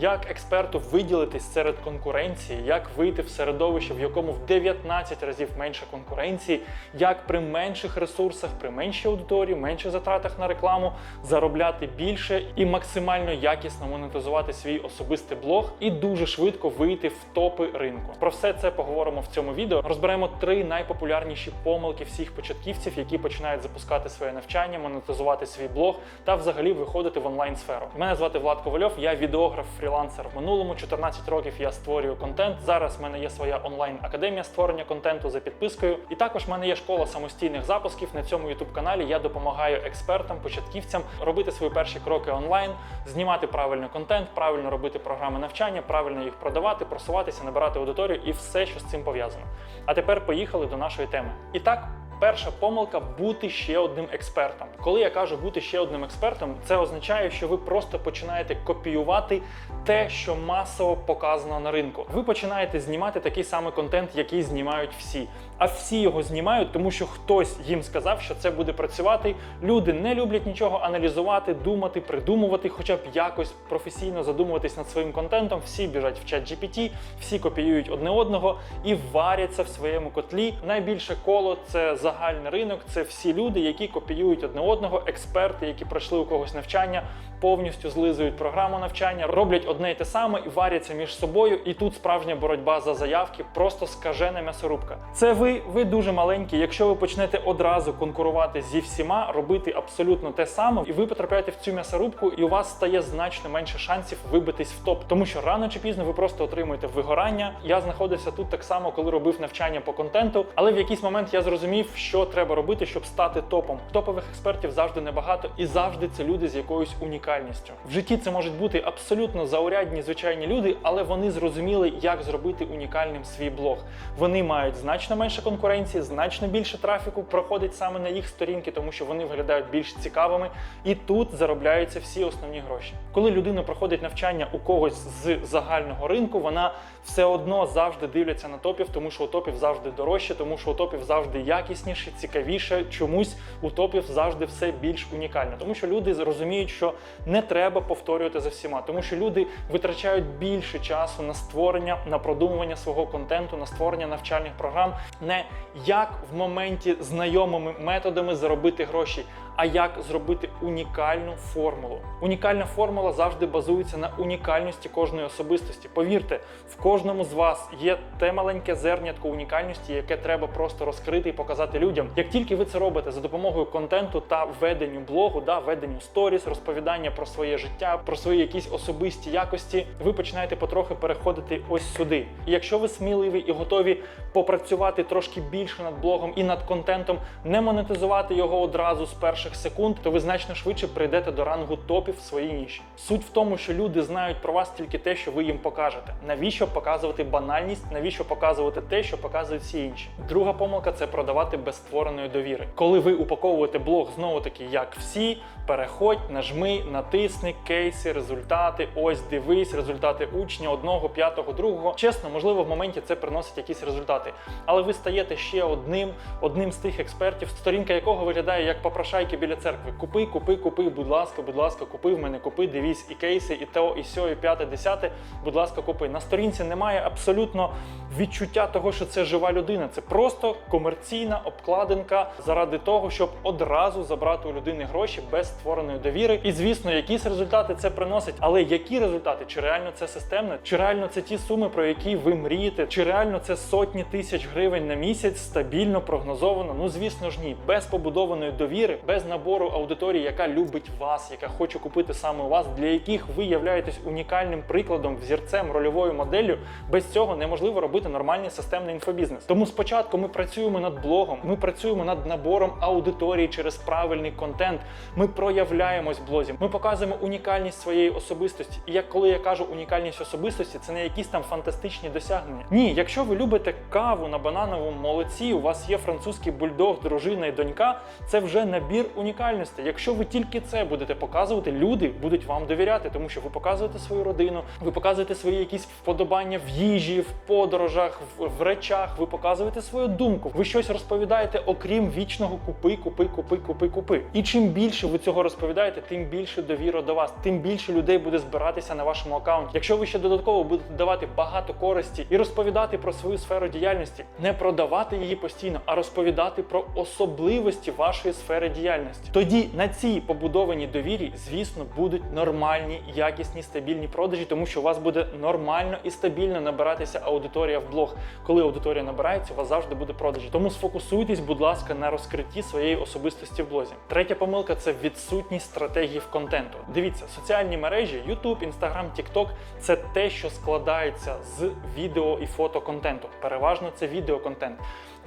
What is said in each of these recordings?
як експерту виділитись серед конкуренції, як вийти в середовище, в якому в 19 разів менше конкуренції, як при менших ресурсах, при меншій аудиторії, менших затратах на рекламу заробляти більше і максимально якісно монетизувати свій особистий блог і дуже швидко вийти в топи ринку. Про все це поговоримо в цьому відео. Розберемо три найпопулярніші помилки всіх початківців, які починають запускати своє навчання, монетизувати свій блог та взагалі виходити в онлайн сферу. Мене звати Влад Ковальов, я відеограф, фрілансер в минулому. 14 років я створюю контент. Зараз в мене є своя онлайн академія створення контенту за підпискою. І також в мене є школа самостійних запусків. На цьому youtube каналі я допомагаю експертам, початківцям робити свої перші кроки онлайн, знімати правильний контент, правильно робити програми навчання, правильно їх продавати, просуватися, набирати аудиторію і все, що з цим пов'язано. А тепер поїхали до нашої теми. І так. Перша помилка бути ще одним експертом. Коли я кажу бути ще одним експертом, це означає, що ви просто починаєте копіювати те, що масово показано на ринку. Ви починаєте знімати такий самий контент, який знімають всі. А всі його знімають, тому що хтось їм сказав, що це буде працювати. Люди не люблять нічого аналізувати, думати, придумувати, хоча б якось професійно задумуватись над своїм контентом. Всі біжать в чат GPT, всі копіюють одне одного і варяться в своєму котлі. Найбільше коло це загальний ринок, це всі люди, які копіюють одне одного, експерти, які пройшли у когось навчання, повністю злизують програму навчання, роблять одне й те саме і варяться між собою. І тут справжня боротьба за заявки, просто скажена м'ясорубка. Це ви, ви дуже маленькі. Якщо ви почнете одразу конкурувати зі всіма, робити абсолютно те саме, і ви потрапляєте в цю м'ясорубку, і у вас стає значно менше шансів вибитись в топ, тому що рано чи пізно ви просто отримуєте вигорання. Я знаходився тут так само, коли робив навчання по контенту, але в якийсь момент я зрозумів, що треба робити, щоб стати топом. Топових експертів завжди небагато, і завжди це люди з якоюсь унікальністю. В житті це можуть бути абсолютно заурядні звичайні люди, але вони зрозуміли, як зробити унікальним свій блог. Вони мають значно менше конкуренції, значно більше трафіку проходить саме на їх сторінки, тому що вони виглядають більш цікавими, і тут заробляються всі основні гроші. Коли людина проходить навчання у когось з загального ринку, вона все одно завжди дивляться на топів, тому що у топів завжди дорожче, тому що у топів завжди якісніше, цікавіше. Чомусь у топів завжди все більш унікально, тому що люди зрозуміють, що не треба повторювати за всіма, тому що люди витрачають більше часу на створення, на продумування свого контенту, на створення навчальних програм, не як в моменті знайомими методами заробити гроші, а як зробити унікальну формулу. Унікальна формула завжди базується на унікальності кожної особистості. Повірте, в кожному з вас є те маленьке зернятко унікальності, яке треба просто розкрити і показати людям. Як тільки ви це робите за допомогою контенту та веденню блогу, да, веденню сторіс, розповідання про своє життя, про свої якісь особисті якості, ви починаєте потрохи переходити ось сюди. І якщо ви сміливі і готові попрацювати трошки більше над блогом і над контентом, не монетизувати його одразу з перших секунд, то ви значно швидше прийдете до рангу топів в своїй ніші. Суть в тому, що люди знають про вас тільки те, що ви їм покажете. Навіщо показувати банальність? Навіщо показувати те, що показують всі інші? Друга помилка це продавати без створеної довіри. Коли ви упаковуєте блог знову таки, як всі, переходь, нажми, натисни, кейси, результати. Ось дивись, результати учня одного, п'ятого, другого. Чесно, можливо, в моменті це приносить якісь результати. Але ви стаєте ще одним, одним з тих експертів, сторінка якого виглядає як попрошайки біля церкви. Купи, купи, купи, будь ласка, будь ласка, купи в мене, купи, дивись і кейси, і то, і сьо, і п'яте, десяте. Будь ласка, купи. На сторінці немає абсолютно відчуття того, що це жива людина. Це просто комерційна обкладинка заради того, щоб одразу забрати у людини гроші без створеної довіри. І звісно, якісь результати це приносить. Але які результати? Чи реально це системне? Чи реально це ті суми, про які ви мрієте? Чи реально це сотні тисяч гривень на місяць стабільно прогнозовано? Ну звісно ж ні, без побудованої довіри, без набору аудиторії, яка любить вас, яка хоче купити саме вас, для яких ви являєтесь унікальним прикладом, взірцем, рольовою моделлю. Без цього неможливо робити нормальний системний інфобізнес. Тому спочатку ми працюємо над блогом, ми працюємо над набором аудиторії через правильний контент. Ми проявляємось в блозі, ми показуємо унікальність своєї особистості. І як коли я кажу унікальність особистості, це не якісь там фантастичні досягнення. Ні, якщо ви любите каву на банановому молоці, у вас є французький бульдог, дружина і донька, це вже набір унікальності. Якщо ви тільки це будете показувати, люди будуть вам довіряти, тому що ви показуєте свою родину, ви показуєте свої якісь вподобання в їжі, в подорожах, в, речах. Ви показуєте свою думку. Ви щось розповідаєте, окрім вічного купи, купи, купи, купи, купи. І чим більше ви цього розповідаєте, тим більше довіра до вас, тим більше людей буде збиратися на вашому аккаунті. Якщо ви ще додатково будете давати багато користі і розповідати про свою сферу діяльності, не продавати її постійно, а розповідати про особливості вашої сфери діяльності. Тоді на цій побудованій довірі, звісно, будуть нормальні, якісні, стабільні продажі, тому що у вас буде нормально і стабільно набиратися аудиторія в блог. Коли аудиторія набирається, у вас завжди буде продажі. Тому сфокусуйтесь, будь ласка, на розкритті своєї особистості в блозі. Третя помилка це відсутність стратегії в контенту. Дивіться, соціальні мережі, YouTube, Instagram, TikTok – це те, що складається з відео і фотоконтенту. Переважно це відеоконтент.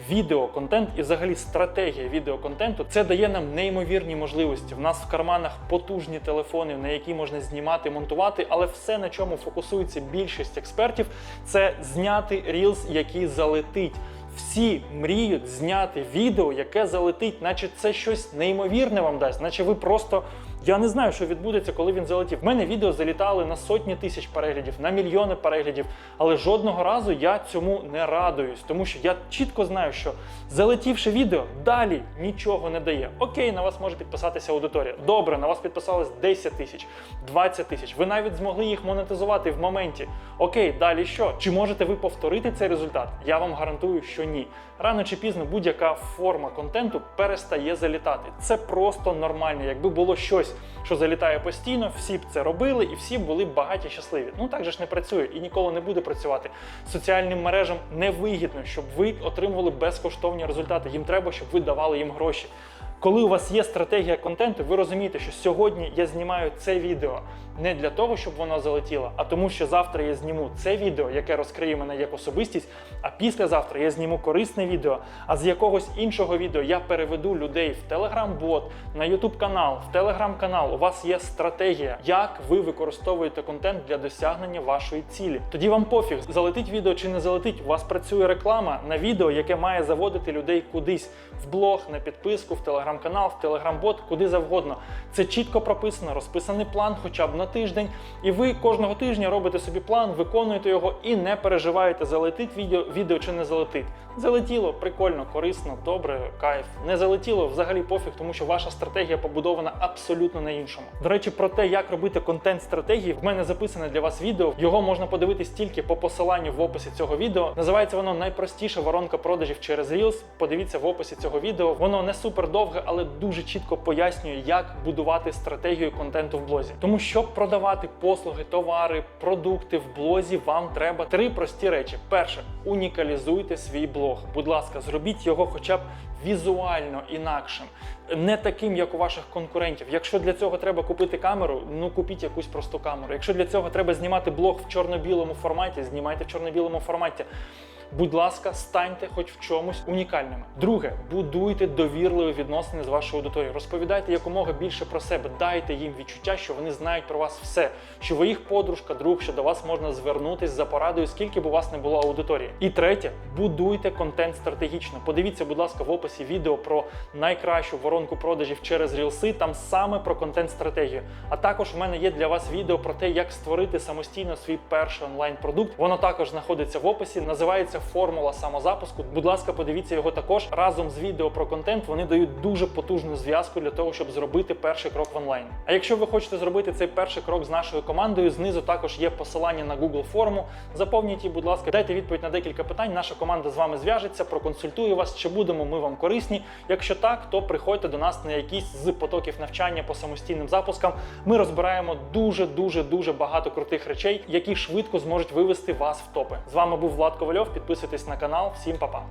Відеоконтент і взагалі стратегія відеоконтенту це дає нам неймовірні можливості. В нас в карманах потужні телефони, на які можна знімати, монтувати, але все, на чому фокусується більшість експертів, це зняти рілз, який залетить. Всі мріють зняти відео, яке залетить, наче це щось неймовірне вам дасть, наче ви просто. Я не знаю, що відбудеться, коли він залетів. В мене відео залітали на сотні тисяч переглядів, на мільйони переглядів, але жодного разу я цьому не радуюсь, тому що я чітко знаю, що залетівши відео, далі нічого не дає. Окей, на вас може підписатися аудиторія. Добре, на вас підписалось 10 тисяч, 20 тисяч. Ви навіть змогли їх монетизувати в моменті. Окей, далі що? Чи можете ви повторити цей результат? Я вам гарантую, що ні. Рано чи пізно будь-яка форма контенту перестає залітати. Це просто нормально. Якби було щось, що залітає постійно, всі б це робили і всі були багаті щасливі. Ну так же ж не працює і ніколи не буде працювати. Соціальним мережам не вигідно, щоб ви отримували безкоштовні результати. Їм треба, щоб ви давали їм гроші. Коли у вас є стратегія контенту, ви розумієте, що сьогодні я знімаю це відео не для того, щоб воно залетіло, а тому, що завтра я зніму це відео, яке розкриє мене як особистість. А післязавтра я зніму корисне відео. А з якогось іншого відео я переведу людей в телеграм-бот, на ютуб канал, в телеграм-канал. У вас є стратегія, як ви використовуєте контент для досягнення вашої цілі. Тоді вам пофіг, залетить відео чи не залетить. У вас працює реклама на відео, яке має заводити людей кудись в блог, на підписку, в телеграм-канал, в телеграм-бот, куди завгодно. Це чітко прописано, розписаний план, хоча б на тиждень. І ви кожного тижня робите собі план, виконуєте його і не переживаєте, залетить відео, відео чи не залетить. Залетіло, прикольно, корисно, добре, кайф. Не залетіло взагалі пофіг, тому що ваша стратегія побудована абсолютно на іншому. До речі, про те, як робити контент стратегії, в мене записане для вас відео. Його можна подивитись тільки по посиланню в описі цього відео. Називається воно найпростіша воронка продажів через Reels. Подивіться в описі цього відео. Воно не супер довге, але дуже чітко пояснює, як будувати стратегію контенту в блозі. Тому щоб продавати послуги, товари, продукти в блозі, вам треба три прості речі. Перше, унікалізуйте свій блог. Будь ласка, зробіть його хоча б візуально інакшим, не таким, як у ваших конкурентів. Якщо для цього треба купити камеру, ну купіть якусь просту камеру. Якщо для цього треба знімати блог в чорно-білому форматі, знімайте в чорно-білому форматі. Будь ласка, станьте хоч в чомусь унікальними. Друге, будуйте довірливі відносини з вашою аудиторією. Розповідайте якомога більше про себе. Дайте їм відчуття, що вони знають про вас все, що ви їх подружка, друг, що до вас можна звернутись за порадою, скільки б у вас не було аудиторії. І третє, будуйте контент стратегічно. Подивіться, будь ласка, в описі відео про найкращу воронку продажів через рілси. Там саме про контент-стратегію. А також у мене є для вас відео про те, як створити самостійно свій перший онлайн-продукт. Воно також знаходиться в описі. Називається формула самозапуску. Будь ласка, подивіться його також разом з відео про контент. Вони дають дуже потужну зв'язку для того, щоб зробити перший крок в онлайн. А якщо ви хочете зробити цей перший крок з нашою командою, знизу також є посилання на Google форму. Заповніть її, будь ласка, дайте відповідь на декілька питань. Наша команда з вами зв'яжеться, проконсультує вас, чи будемо ми вам корисні. Якщо так, то приходьте до нас на якісь з потоків навчання по самостійним запускам. Ми розбираємо дуже дуже дуже багато крутих речей, які швидко зможуть вивести вас в топи. З вами був Влад Ковальов. Підписуйтесь на канал. Всім па-па!